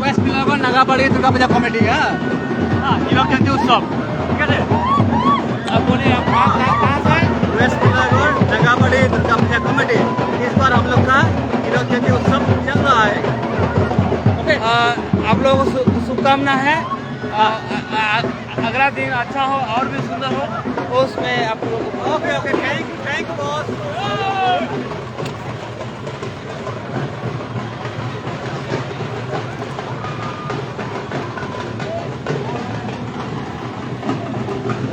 West বিলাগর নাগাবাড়ি Durga পূজা committee হ্যাঁ हाँ हीरक जयंती उत्सव ठीक है अब बोलिए आप कहाँ कहाँ- कहाँ से हैं? वेस्ट मिलागढ़ नगाबड़ी दुर्गा पूजा कमेटी इस बार हम लोग का हीरक जयंती उत्सव चल रहा है ओके अ, आप लोगों को शु- शुभकामना है अ, अ, अ- अगला दिन अच्छा हो और भी सुंदर हो तो उसमें आप लोगों को okay okay thank you thank you boss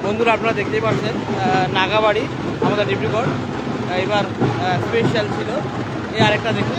বন্ধুরা আপনারা দেখতেই পাচ্ছেন আহ, নাগাবাড়ি আমাদের ডিব্রুগড় আহ, এবার স্পেশাল ছিল এই আরেকটা দেখুন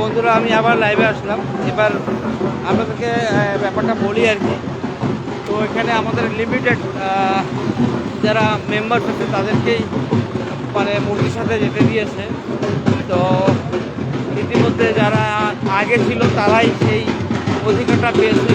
বন্ধুরা, আমি আবার লাইভে আসলাম। এবার আপনাদেরকে ব্যাপারটা বলি আর কি। তো এখানে আমাদের লিমিটেড যারা মেম্বার আছে, তাদেরকেই মানে মুরগির সাথে যেতে দিয়েছে। তো ইতিমধ্যে যারা আগে ছিল, তারাই সেই অধিকারটা পেয়েছে।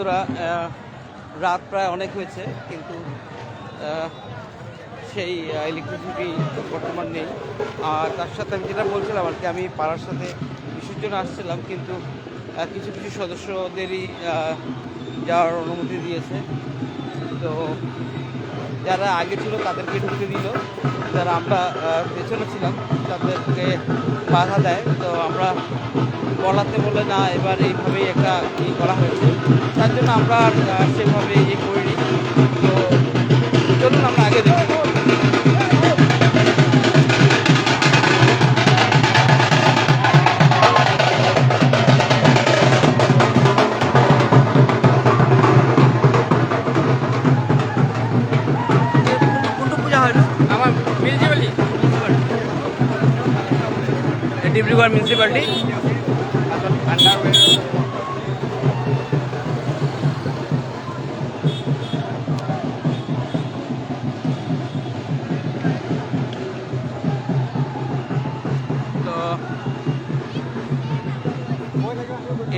বন্ধুরা রাত প্রায় অনেক হয়েছে, কিন্তু সেই ইলেকট্রিসিটি বর্তমান নেই। আর তার সাথে আমি যেটা বলছিলাম আর কি, আমি পাড়ার সাথে ইস্যুর জন্য আসছিলাম, কিন্তু কিছু কিছু সদস্যদেরই যাওয়ার অনুমতি দিয়েছে। তো, যারা আগে ছিল তাদেরকে ঢুকতে দিল। যারা আমরা পেছনে ছিলাম, তাদেরকে বাধা দেয়। তো আমরা বলাতে বলে না এবার এইভাবেই একটা ই করা হয়েছে। তার জন্য আমরা সেভাবে ইয়ে করিনি। তো চলুন আমরা আগে দেখি। ডিব্রুগড় মিউনিসিপালিটি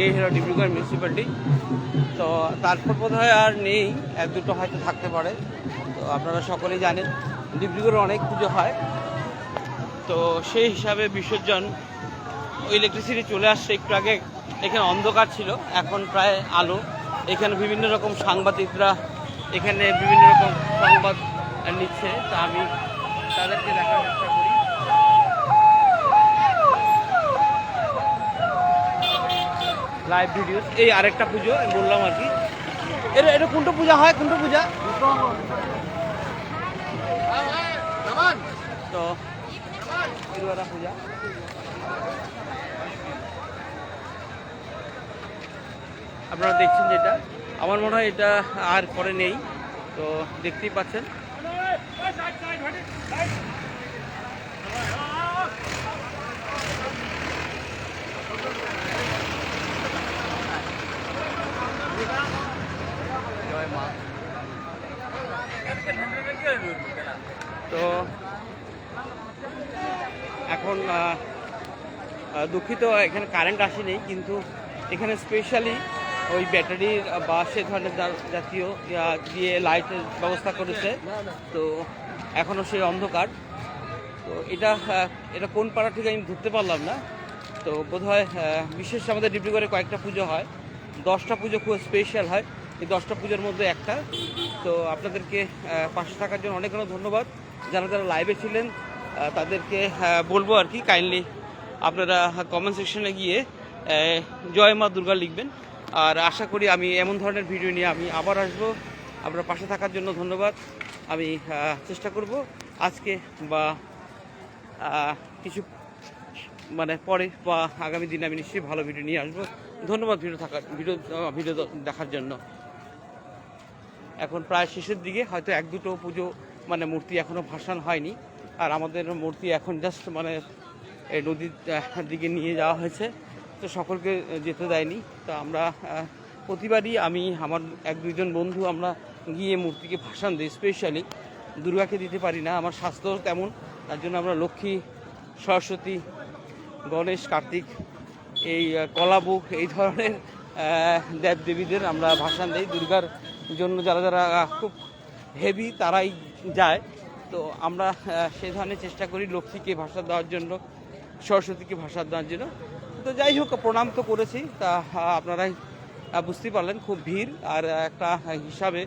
এই হলো ডিব্রুগড় মিউনিসিপ্যালিটি তো তারপর বোধ হয় আর নেই, এক দুটো হয়তো থাকতে পারে। তো আপনারা সকলেই জানেন, ডিব্রুগড়ে অনেক পুজো হয়। তো সেই হিসাবে বিসর্জন ইলেকট্রিসিটি চলে আসছে একটু আগে এখানে অন্ধকার ছিল এখন প্রায় আলো। এখানে বিভিন্ন রকম সাংবাদিকরা এখানে বিভিন্ন রকম সংবাদ নিচ্ছে তা আমি তাদেরকে দেখার চেষ্টা করি। লাইভ ভিডিও এই আরেকটা পুজো বললাম আর কি। এটা এটা কোনটা পূজা হয় কোনটা পূজা। তো পূজা আপনারা দেখছেন যেটা। আমার মনে হয় এটা আর পরে নেই। তো দেখতেই পাচ্ছেন। তো এখন দুঃখিত, এখানে কারেন্ট আসেনি, কিন্তু এখানে স্পেশালি ওই ব্যাটারির বা সে ধরনের জাতীয় দিয়ে লাইটের ব্যবস্থা করেছে। তো এখনও সেই অন্ধকার। তো এটা এটা কোন পাড়া থেকে আমি ধরতে পারলাম না। তো বোধহয় বিশেষ আমাদের ডিব্রুগড়ে কয়েকটা পুজো হয়। দশটা পুজো খুব স্পেশাল হয়। এই দশটা পুজোর মধ্যে একটা। তো আপনাদেরকে পাশে থাকার জন্য অনেক অনেক ধন্যবাদ। যারা যারা লাইভে ছিলেন তাদেরকে বলব আর কি কাইন্ডলি আপনারা কমেন্ট সেকশনে গিয়ে জয় মা দুর্গা লিখবেন। আর আশা করি আমি এমন ধরনের ভিডিও নিয়ে আমি আবার আসব। আপনার পাশে থাকার জন্য ধন্যবাদ। আমি চেষ্টা করব আজকে বা কিছু মানে পরে বা আগামী দিনে আমি নিশ্চয়ই ভালো ভিডিও নিয়ে আসব। ধন্যবাদ ভিডিও থাকার ভিডিও ভিডিও দেখার জন্য। এখন প্রায় শেষের দিকে, হয়তো এক দুটো পুজো মানে মূর্তি এখনও ভাসান হয়নি। আর আমাদের মূর্তি এখন জাস্ট মানে এই নদীর দিকে নিয়ে যাওয়া হয়েছে। তো সকলকে যেতে দেয়নি। তো আমরা প্রতিবারই আমি, আমার এক দুইজন বন্ধু আমরা গিয়ে মূর্তিকে ভাসান দিই স্পেশালি দুর্গাকে দিতে পারি না, আমার স্বাস্থ্য তেমন। তার জন্য আমরা লক্ষ্মী, সরস্বতী, গণেশ, কার্তিক, এই কলাবুক এই ধরনের দেব দেবীদের আমরা ভাসান দিই। দুর্গার জন্য যারা যারা খুব হেভি তারাই যায়। তো আমরা সেই ধরনের চেষ্টা করি লক্ষ্মীকে ভাষা দেওয়ার জন্য সরস্বতীকে ভাষা দেওয়ার জন্য। তো যাই হোক প্রণাম তো করেছি। তা আপনারাই আহ, বুঝতেই পারলেন খুব ভিড়। আর একটা হিসাবে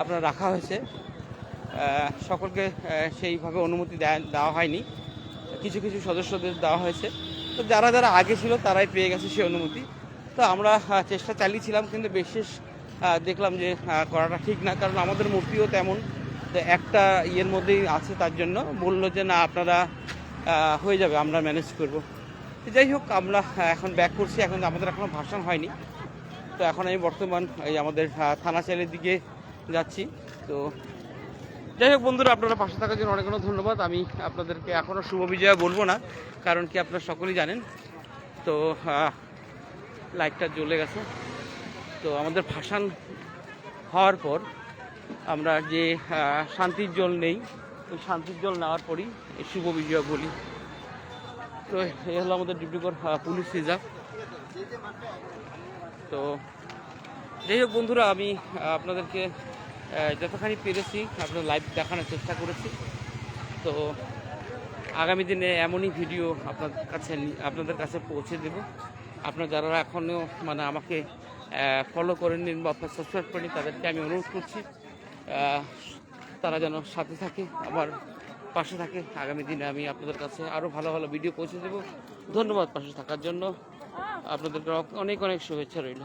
আপনার রাখা হয়েছে। সকলকে সেইভাবে অনুমতি দেওয়া হয়নি। কিছু কিছু সদস্যদের দেওয়া হয়েছে। তো যারা যারা আগে ছিল তারাই পেয়ে গেছে সেই অনুমতি। তো আমরা চেষ্টা চালিয়েছিলাম কিন্তু বিশেষ দেখলাম যে করাটা ঠিক না। কারণ আমাদের মূর্তিও তেমন। একটা ইয়ের মধ্যেই আছে তার জন্য বলল যে না, আপনারা হয়ে যাবে, আমরা ম্যানেজ করব। যাই হোক, আমরা এখন ব্যাক করছি। এখন আমাদের এখনও ভাষণ হয়নি। তো এখন আমি বর্তমান এই আমাদের থানা চালের দিকে যাচ্ছি। তো যাই হোক, বন্ধুরা, আপনারা পাশে থাকার জন্য অনেক অনেক ধন্যবাদ। আমি আপনাদেরকে এখনও শুভ বিজয়া বলব না, কারণ কি আপনারা সকলেই জানেন। তো লাইটটা জ্বলে গেছে। তো আমাদের ভাসান হওয়ার পর আমরা যে শান্তির জল নেই, ওই শান্তির জল নেওয়ার পরই শুভ বিজয়া বলি। তো, এই হলো আমাদের ডিব্রুগড় পুলিশ রিজার্ভ। তো, যাই হোক বন্ধুরা, আমি আপনাদেরকে যতখানি পেরেছি আপনার লাইভ দেখানোর চেষ্টা করেছি। তো, আগামী দিনে এমনই ভিডিও আপনার কাছে আপনাদের কাছে পৌঁছে দেব। আপনারা যারা এখনও মানে আমাকে ফলো করেননি বা আপনার সাবস্ক্রাইব করেনি তাদেরকে আমি অনুরোধ করছি। তারা যেন সাথে থাকে আমার পাশে থাকে। আগামী দিনে আমি আপনাদের কাছে আরও ভালো ভালো ভিডিও পৌঁছে দেব। ধন্যবাদ পাশে থাকার জন্য। আপনাদেরকে অনেক অনেক শুভেচ্ছা রইল।